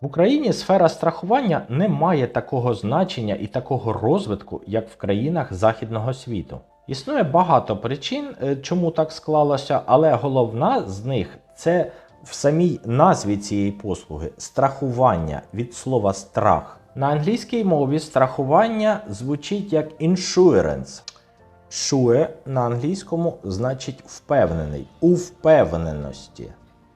В Україні сфера страхування не має такого значення і такого розвитку, як в країнах західного світу. Існує багато причин, е, чому так склалося, але головна з них це в самій назві цієї послуги страхування від слова страх. На англійській мові страхування звучить як insurance. Sure на англійському значить впевнений, у впевненості.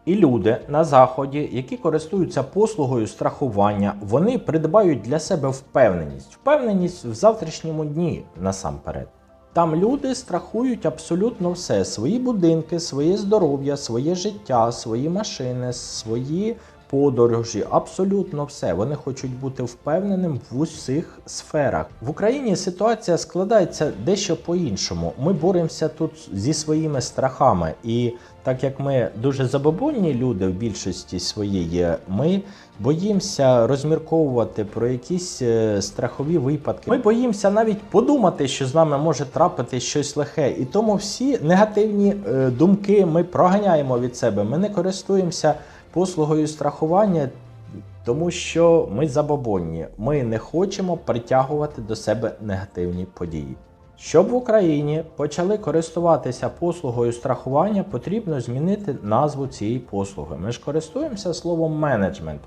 І люди на заході, які користуються послугою страхування, вони придбають для себе впевненість, впевненість в завтрашньому дні насамперед. Там люди страхують абсолютно все: свої будинки, своє здоров'я, своє життя, свої машини, свої подорожі, абсолютно все. Вони хочуть бути впевненим в усіх сферах. В Україні ситуація складається дещо по-іншому. Ми боремося тут зі своїми страхами, і так як ми дуже забобонні люди в більшості своєї, ми боїмося розмірковувати про якісь е, страхові випадки. Ми боїмося навіть подумати, що з нами може трапити щось лихе. І тому всі негативні е, думки ми проганяємо від себе. Ми не користуємося послугою страхування, тому що ми забобонні. Ми не хочемо притягувати до себе негативні події. Щоб в Україні почали користуватися послугою страхування, потрібно змінити назву цієї послуги. Ми ж користуємося словом менеджмент.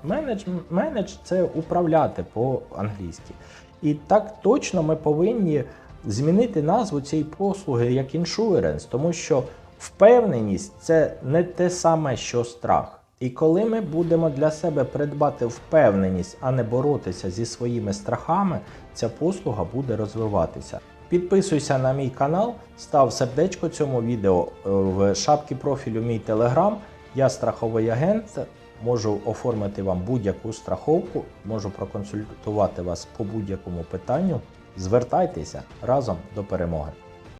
Менедж, це управляти по-англійськи. І так точно ми повинні змінити назву цієї послуги як insurance, тому що впевненість це не те саме, що страх. І коли ми будемо для себе придбати впевненість, а не боротися зі своїми страхами, ця послуга буде розвиватися. Підписуйся на мій канал, став сердечко цьому відео е, в шапці профілю мій телеграм. Я страховий агент, можу оформити вам будь-яку страховку, можу проконсультувати вас по будь-якому питанню. Звертайтеся разом до перемоги.